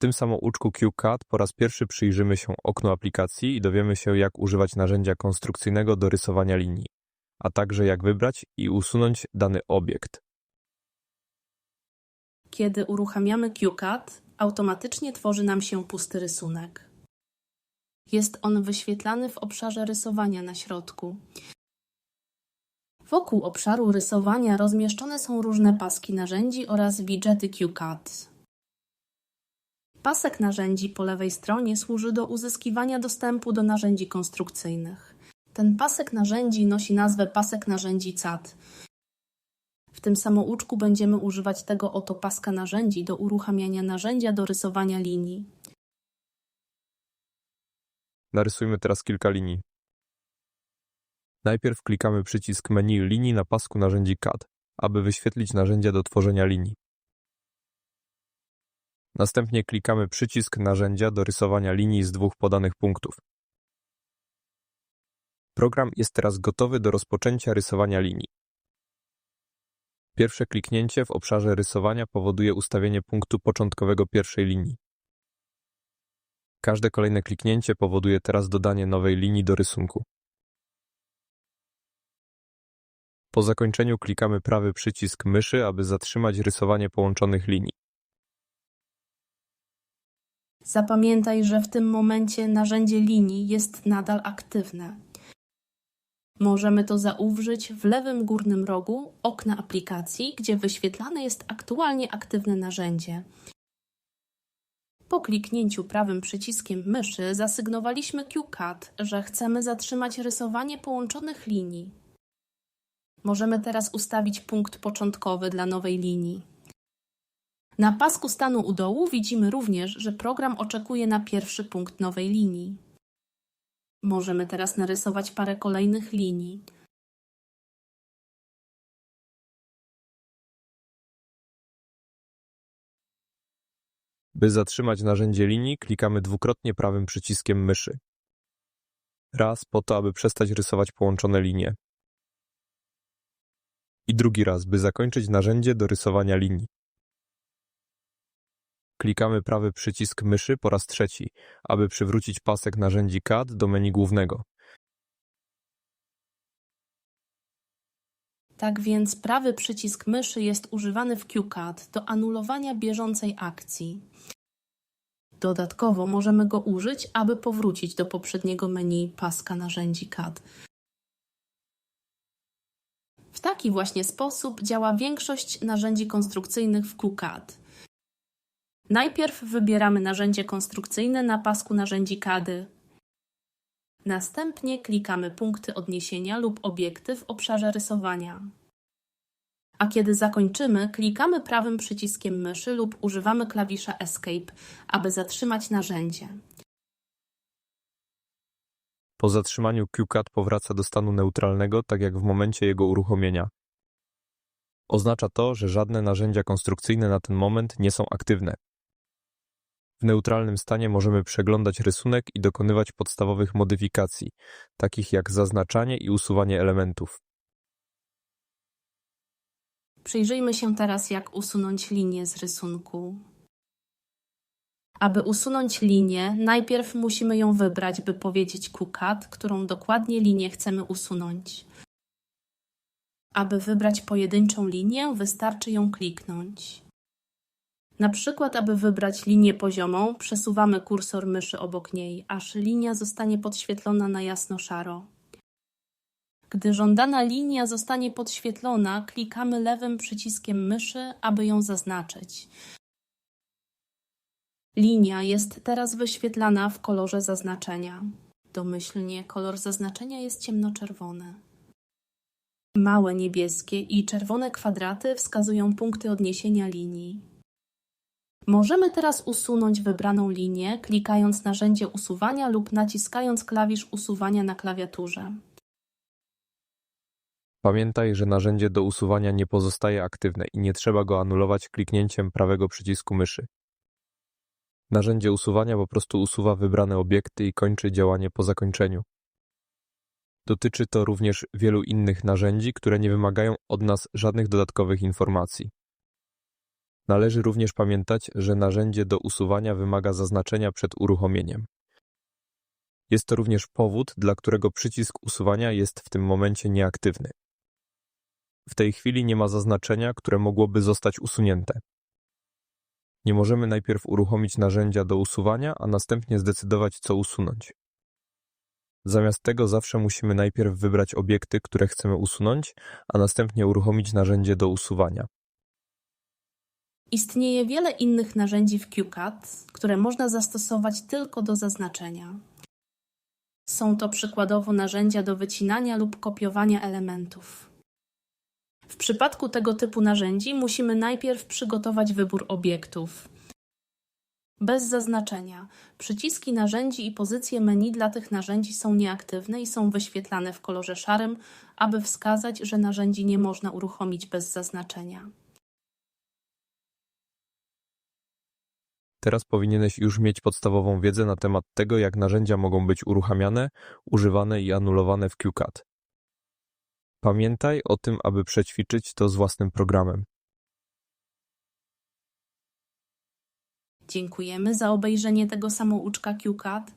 tym samouczku QCAD po raz pierwszy przyjrzymy się oknu aplikacji i dowiemy się, jak używać narzędzia konstrukcyjnego do rysowania linii, a także jak wybrać i usunąć dany obiekt. Kiedy uruchamiamy QCAD, automatycznie tworzy nam się pusty rysunek. Jest on wyświetlany w obszarze rysowania na środku. Wokół obszaru rysowania rozmieszczone są różne paski narzędzi oraz widgety QCAD. Pasek narzędzi po lewej stronie służy do uzyskiwania dostępu do narzędzi konstrukcyjnych. Ten pasek narzędzi nosi nazwę pasek narzędzi CAD. W tym samouczku będziemy używać tego oto paska narzędzi do uruchamiania narzędzia do rysowania linii. Narysujmy teraz kilka linii. Najpierw klikamy przycisk menu linii na pasku narzędzi CAD, aby wyświetlić narzędzia do tworzenia linii. Następnie klikamy przycisk narzędzia do rysowania linii z dwóch podanych punktów. Program jest teraz gotowy do rozpoczęcia rysowania linii. Pierwsze kliknięcie w obszarze rysowania powoduje ustawienie punktu początkowego pierwszej linii. Każde kolejne kliknięcie powoduje teraz dodanie nowej linii do rysunku. Po zakończeniu klikamy prawy przycisk myszy, aby zatrzymać rysowanie połączonych linii. Zapamiętaj, że w tym momencie narzędzie linii jest nadal aktywne. Możemy to zauważyć w lewym górnym rogu okna aplikacji, gdzie wyświetlane jest aktualnie aktywne narzędzie. Po kliknięciu prawym przyciskiem myszy zasygnowaliśmy QCAD, że chcemy zatrzymać rysowanie połączonych linii. Możemy teraz ustawić punkt początkowy dla nowej linii. Na pasku stanu u dołu widzimy również, że program oczekuje na pierwszy punkt nowej linii. Możemy teraz narysować parę kolejnych linii. By zatrzymać narzędzie linii, klikamy dwukrotnie prawym przyciskiem myszy. Raz po to, aby przestać rysować połączone linie. I drugi raz, by zakończyć narzędzie do rysowania linii. Klikamy prawy przycisk myszy po raz trzeci, aby przywrócić pasek narzędzi CAD do menu głównego. Tak więc prawy przycisk myszy jest używany w QCAD do anulowania bieżącej akcji. Dodatkowo możemy go użyć, aby powrócić do poprzedniego menu paska narzędzi CAD. W taki właśnie sposób działa większość narzędzi konstrukcyjnych w QCAD. Najpierw wybieramy narzędzie konstrukcyjne na pasku narzędzi CADy. Następnie klikamy punkty odniesienia lub obiekty w obszarze rysowania. A kiedy zakończymy, klikamy prawym przyciskiem myszy lub używamy klawisza Escape, aby zatrzymać narzędzie. Po zatrzymaniu QCAD powraca do stanu neutralnego, tak jak w momencie jego uruchomienia. Oznacza to, że żadne narzędzia konstrukcyjne na ten moment nie są aktywne. W neutralnym stanie możemy przeglądać rysunek i dokonywać podstawowych modyfikacji, takich jak zaznaczanie i usuwanie elementów. Przyjrzyjmy się teraz, jak usunąć linię z rysunku. Aby usunąć linię, najpierw musimy ją wybrać, by powiedzieć QCAD, którą dokładnie linię chcemy usunąć. Aby wybrać pojedynczą linię, wystarczy ją kliknąć. Na przykład, aby wybrać linię poziomą, przesuwamy kursor myszy obok niej, aż linia zostanie podświetlona na jasno-szaro. Gdy żądana linia zostanie podświetlona, klikamy lewym przyciskiem myszy, aby ją zaznaczyć. Linia jest teraz wyświetlana w kolorze zaznaczenia. Domyślnie kolor zaznaczenia jest ciemnoczerwony. Małe niebieskie i czerwone kwadraty wskazują punkty odniesienia linii. Możemy teraz usunąć wybraną linię, klikając narzędzie usuwania lub naciskając klawisz usuwania na klawiaturze. Pamiętaj, że narzędzie do usuwania nie pozostaje aktywne i nie trzeba go anulować kliknięciem prawego przycisku myszy. Narzędzie usuwania po prostu usuwa wybrane obiekty i kończy działanie po zakończeniu. Dotyczy to również wielu innych narzędzi, które nie wymagają od nas żadnych dodatkowych informacji. Należy również pamiętać, że narzędzie do usuwania wymaga zaznaczenia przed uruchomieniem. Jest to również powód, dla którego przycisk usuwania jest w tym momencie nieaktywny. W tej chwili nie ma zaznaczenia, które mogłoby zostać usunięte. Nie możemy najpierw uruchomić narzędzia do usuwania, a następnie zdecydować, co usunąć. Zamiast tego zawsze musimy najpierw wybrać obiekty, które chcemy usunąć, a następnie uruchomić narzędzie do usuwania. Istnieje wiele innych narzędzi w QCAD, które można zastosować tylko do zaznaczenia. Są to przykładowo narzędzia do wycinania lub kopiowania elementów. W przypadku tego typu narzędzi musimy najpierw przygotować wybór obiektów. Bez zaznaczenia. Przyciski narzędzi i pozycje menu dla tych narzędzi są nieaktywne i są wyświetlane w kolorze szarym, aby wskazać, że narzędzi nie można uruchomić bez zaznaczenia. Teraz powinieneś już mieć podstawową wiedzę na temat tego, jak narzędzia mogą być uruchamiane, używane i anulowane w QCAD. Pamiętaj o tym, aby przećwiczyć to z własnym programem. Dziękujemy za obejrzenie tego samouczka QCAD.